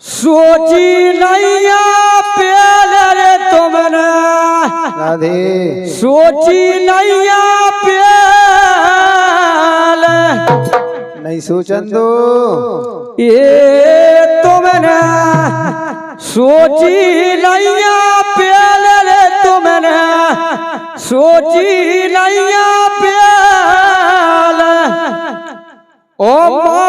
सोची नैया प्याले रे तुमने। राधे। सोची नैया प्याले नहीं सोचन दो ये तुमने। सोची नैया प्याले रे तुमने। सोची नैया प्याले ओ में।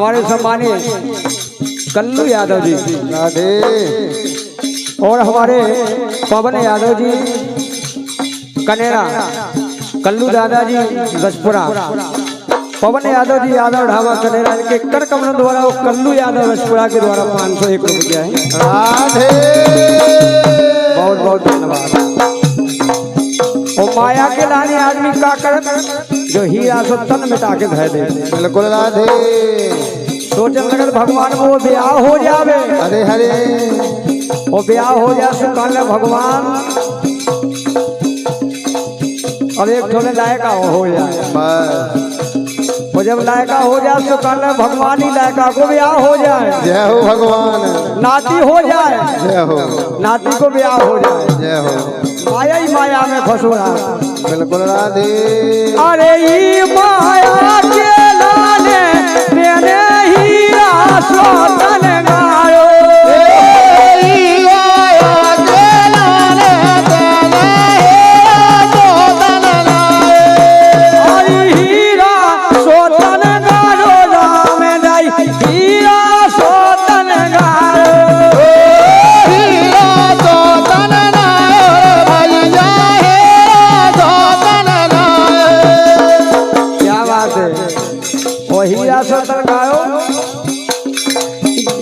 हमारे सम्मानीय कल्लू यादव जी। राधे और हमारे पवन यादव जी कनेरा कल्लू दादाजी रजपुरा। पवन यादव जी यादव ढाबा कनेरा इनके कर कमलों द्वारा वो कल्लू यादव रजपुरा के द्वारा पाँच सौ एक रुपया है। राधे। बहुत बहुत धन्यवाद। और माया के लाने आदमी का कर जो हीरा सो तन मिटा के धर दे। बिल्कुल राधे। सोचन लगल भगवान वो ब्याह हो जावे। हरे हरे। वो ब्याह हो जा सुकाल भगवान और एक ठोले लायका हो जाए। वो जब लायका हो जाए तो कल भगवान ही लायका को ब्याह हो जाए। जय हो भगवान। नाती हो जाए। जय हो। नाती को ब्याह हो जाए। जय हो। माया ही माया में फंसो रहा बिल्कुल राधे अरे ई माया के लाने तेने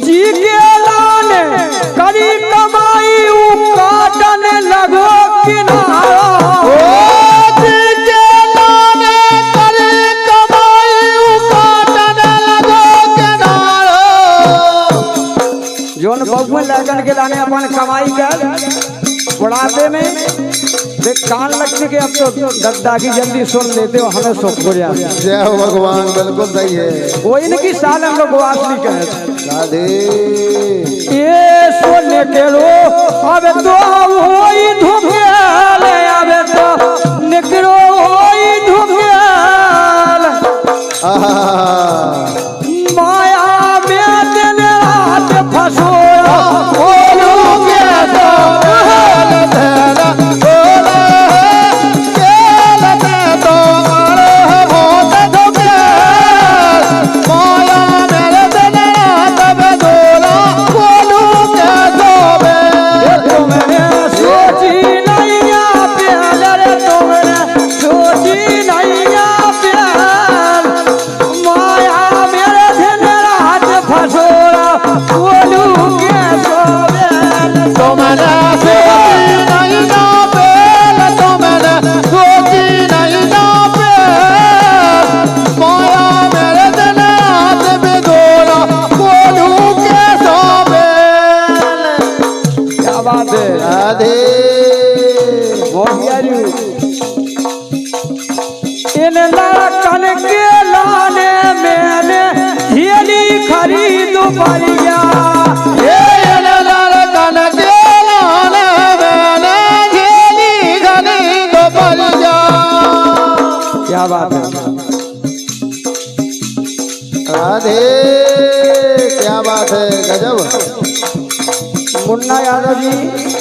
जी के लाने करी कमाई उ काटन लगो किनारा। जोन बबुआ लगन के लाने अपन कमाई कर बुढ़ापे में। देख कान लगते के अब तो दद्दा की जल्दी सुन लेते हो हमें सुख हो जाए जय हो भगवान बिल्कुल सही है कोई इनकी साल हम लोग वासली कहे राधे ये सोने के रो अब तो होई धुमियाल अब तो निकरो होई धुमियाल आहा બાબે. રાધે ગોગિયારી એને લારા કને કે લાને મેને હેલી ખરીદો પરિયા હે એને લારા કને કે બાત હે ગજબ. मुन्ना यादव जी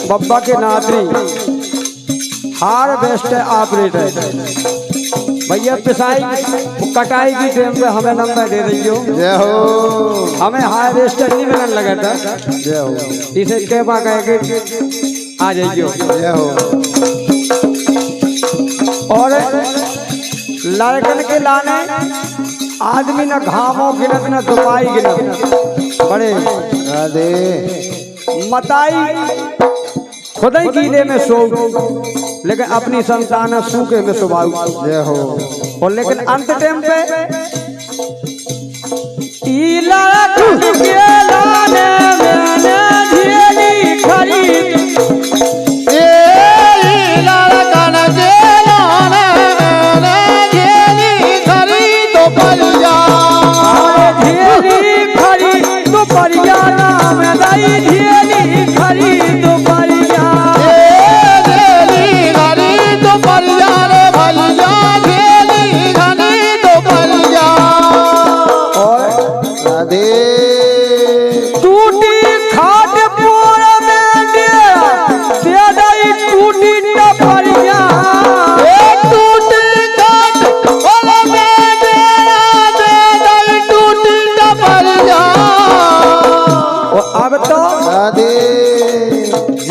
बब्बा के नातरी हार बेस्ट ऑपरेटर भैया पिसाई कटाई की टाइम पे हमें नंबर दे दीजियो। जय हो। हमें हाई बेस्ट नहीं मिलने लगा था। जय हो। इसे के कह के आ जाइयो। जय हो। और लड़कन के लाने आदमी न घामों गिनत न दुपाई गिनत। बड़े। राधे। मताई। खुद ही कीले में सो। लेकिन अपनी संतान सूखे में सुबाऊ जय हो। और लेकिन अंत टाइम पे ई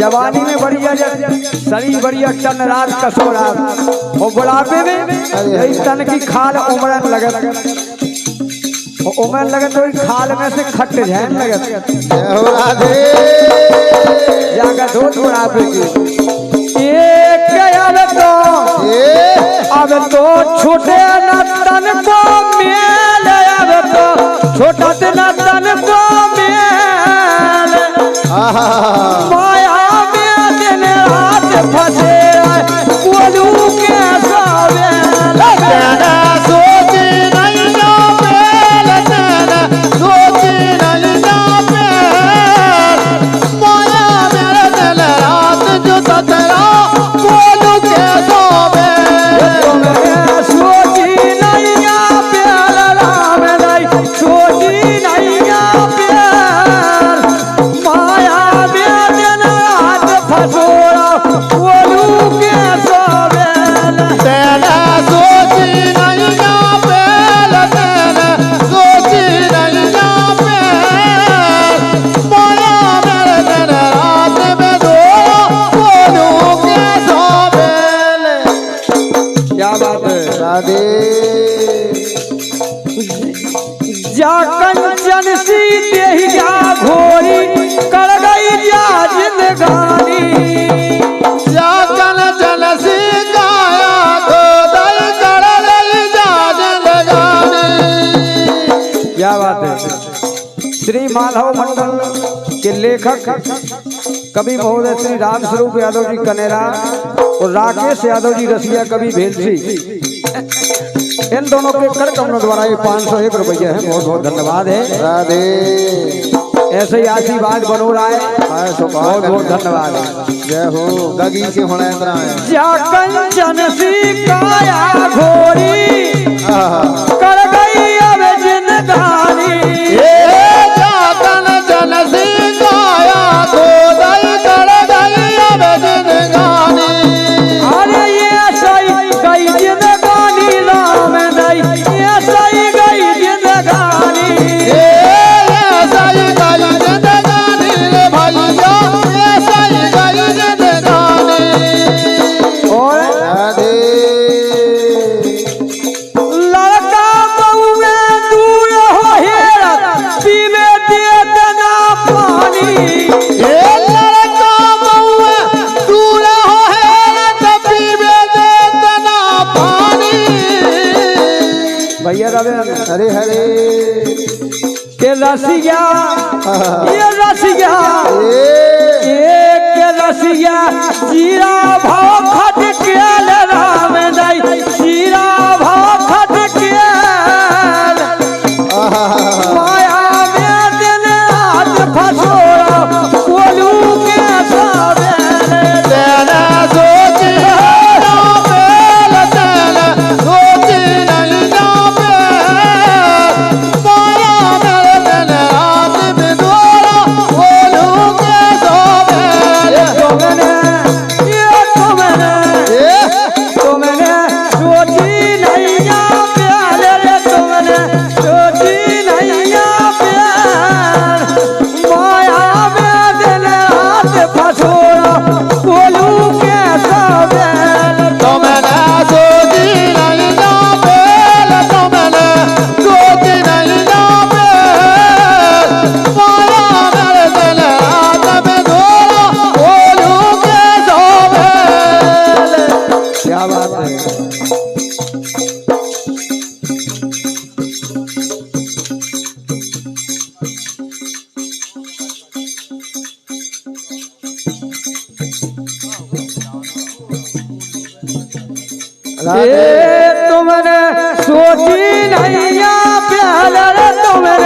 जवानी में बढ़िया शरीर बढ़िया टन रात कसोरा और बुढ़ापे में यही तन की खाल उमड़न लगत। और उमड़न लगत तो इस खाल में से खट झैन लगत। हो जाकर धोत बुढ़ापे की। एक अब तो अब तो छोटे न तन को मेल अब तो। छोटा न तन को मेल। आहा। जा कंचन सी देहिया घोरी माधव मंडल के लेखक कवि महोदय श्री राम स्वरूप यादव जी कनेरा और राकेश यादव जी रसिया कवि भेलसी। इन दोनों के कर कमलों द्वारा ये पाँच सौ एक रुपये है। बहुत बहुत धन्यवाद है। राधे। ऐसे ही आशीर्वाद बनो रहा है बहुत बहुत धन्यवाद। है जय हो। गगी के होना इतना जा कंचन सी काया घोरी कर गई अब रसिया ये रसिया ए एक रसिया जीरा भाव खट के राम नहीं तुमने सोची नहीं प्यार तुमने